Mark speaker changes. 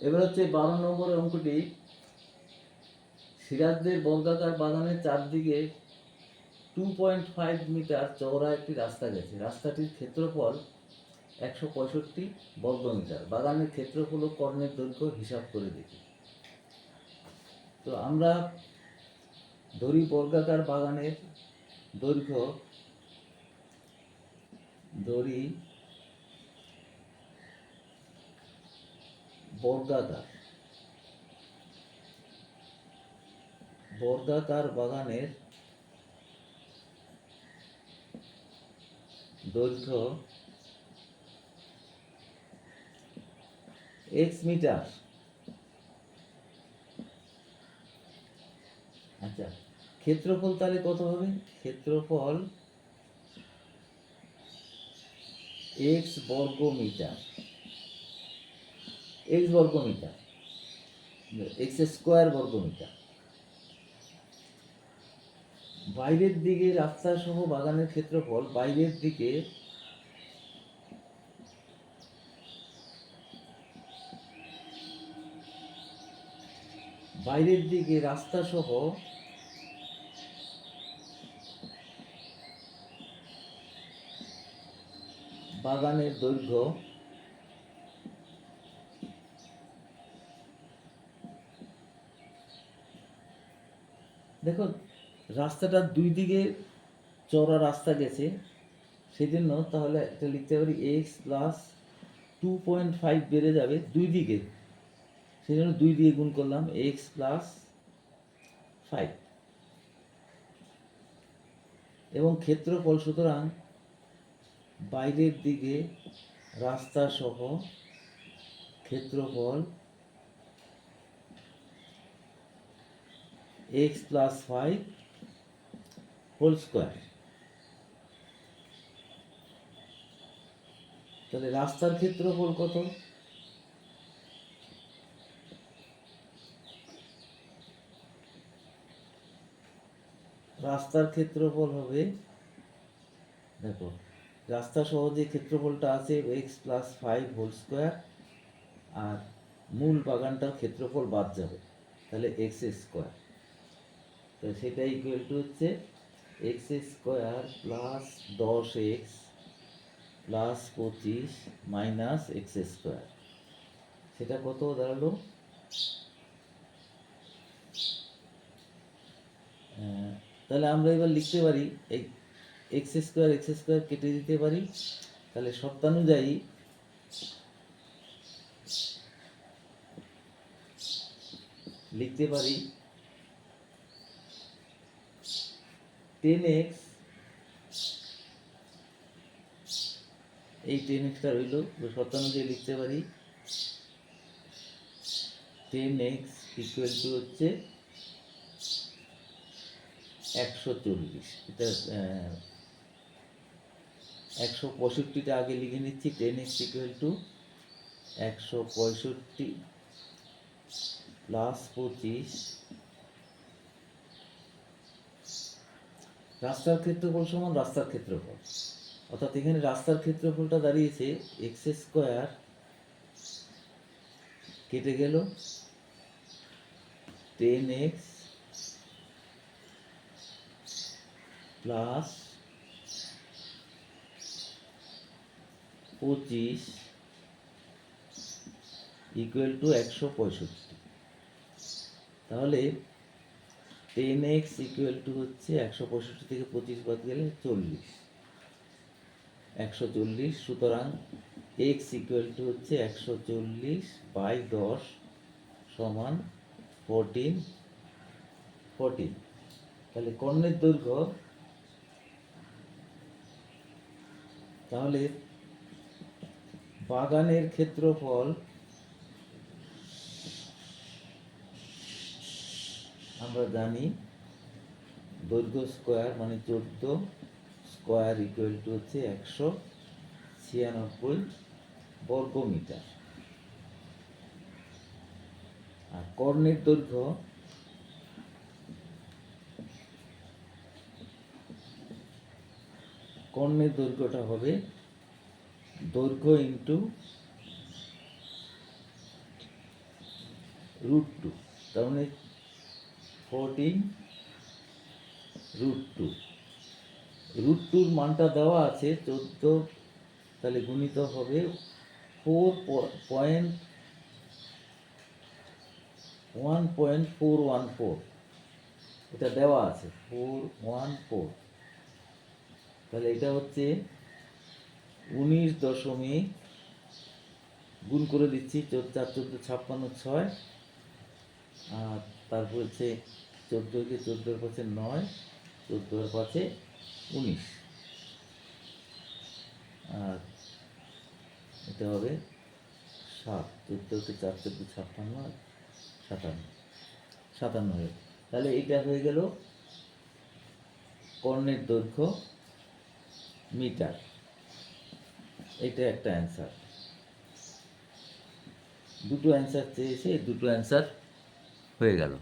Speaker 1: এবার হচ্ছে বারো নম্বর অঙ্কটি সিরাজদের বর্গাকার বাগানের চারদিকে টু পয়েন্ট ফাইভ মিটার চওড়া একটি রাস্তা গেছে। রাস্তাটির ক্ষেত্রফল একশো পঁয়ষট্টি বর্গ মিটার বাগানের ক্ষেত্রফল কর্ণের দৈর্ঘ্য হিসাব করে দেখি। তো আমরা ধরি বর্গাকার বাগানের দৈর্ঘ্য দড়ি বর্গাকার বর্গাকার বাগানের দৈর্ঘ্য এক্স মিটার আচ্ছা ক্ষেত্রফল তাহলে কত হবে? ক্ষেত্রফল এক্স বর্গ মিটার এক্স বর্গ মিটার। এক্স স্কোয়ার বর্গ মিটার। বাইরের দিকে রাস্তা সহ বাগানের ক্ষেত্রফল, বাইরের দিকে বাইরের দিকে রাস্তা সহ বাগানের দৈর্ঘ্য দেখো রাস্তাটার দুই দিকে চওড়া রাস্তা গেছে সেই জন্য তাহলে এটা লিখতে পারি X plus two point five বেড়ে যাবে দুই দিকে সেই জন্য দুই দিয়ে গুণ করলাম এক্স প্লাস ফাইভ এবং ক্ষেত্রফল সুতরাং বাইরের দিকে রাস্তা সহ ক্ষেত্রফল X plus five whole square তাহলে রাস্তার ক্ষেত্রফল কত? রাস্তার ক্ষেত্রফল হবে, দেখো, রাস্তা সহ যে ক্ষেত্রফলটা আছে X plus five whole square আর মূল বাগানটার ক্ষেত্রফল বাদ যাবে, তাহলে এক্স স্কোয়ার তো সেটা ইকুয়াল টু হচ্ছে এক্স স্কোয়ার প্লাস দশ এক্স প্লাস পঁচিশ মাইনাস এক্স স্কোয়ার সেটা কত দাঁড়াল? তাহলে আমরা এবার লিখতে পারি এক্স স্কোয়ার এক্স স্কোয়ার কেটে দিতে পারি। তাহলে শর্তানুযায়ী লিখতে পারি টেন এক্স এই টেন এক্সটা রইল শতানুযায়ী লিখতে পারি। টেন এক্স ইকুয়াল টু হচ্ছে একশো চল্লিশ। এটা একশো পঁয়ষট্টিটা আগে লিখে নিচ্ছি টেন এক্স ইকুয়াল টু একশো পঁয়ষট্টি প্লাস পঁচিশ। রাস্তার ক্ষেত্রফল সমান রাস্তার ক্ষেত্রফল। অর্থাৎ এখানে রাস্তার ক্ষেত্রফলটা দাঁড়িয়েছে এক্স স্কোয়ার কেটে গেল টেন এক্স প্লাস পঁচিশ ইকুয়াল টু একশো পঁয়ষট্টি। তাহলে টেন এক্স ইকুয়াল টু হচ্ছে একশো পঁয়ষট্টি থেকে পঁচিশ বাদ গেলে চল্লিশ। একশো চল্লিশ, সুতরাং এক্স ইকুয়াল টু হচ্ছে একশো চল্লিশ বাই দশ সমান ফোরটিন ফোরটিন তাহলে কর্ণের দৈর্ঘ্য তাহলে বাগানের ক্ষেত্রফল আমরা জানি দৈর্ঘ্য স্কোয়ার মানে চোদ্দ, স্কোয়ার ইকুয়াল টু হচ্ছে একশো ছিয়ানব্বই বর্গ মিটার। আর কর্ণের দৈর্ঘ্য কর্ণের দৈর্ঘ্যটা হবে দৈর্ঘ্য ইন্টু রুট টু তার মানে ফোরটিন রুট টু রুট টুর মানটা দেওয়া আছে, চোদ্দ, তাহলে গুণিত হবে four point one point four one four এটা দেওয়া আছে ফোর ওয়ান ফোর তাহলে এটা হচ্ছে উনিশ দশমিক, গুণ করে দিচ্ছি চার, চোদ্দ, ছাপ্পান্ন, ছয় আর তারপর হচ্ছে চোদ্দোকে চোদ্দোর পাশে নয় চোদ্দোর পাশে উনিশ। আর এটা হবে সাত চোদ্দোকে চার চোদ্দ ছাপ্পান্ন আর সাতান্ন। সাতান্ন হয়ে। তাহলে এটা হয়ে গেল কর্ণের দৈর্ঘ্য মিটার। এটা একটা অ্যান্সার। দুটো অ্যান্সার চেয়েছে, দুটো অ্যান্সার হয়ে গেল।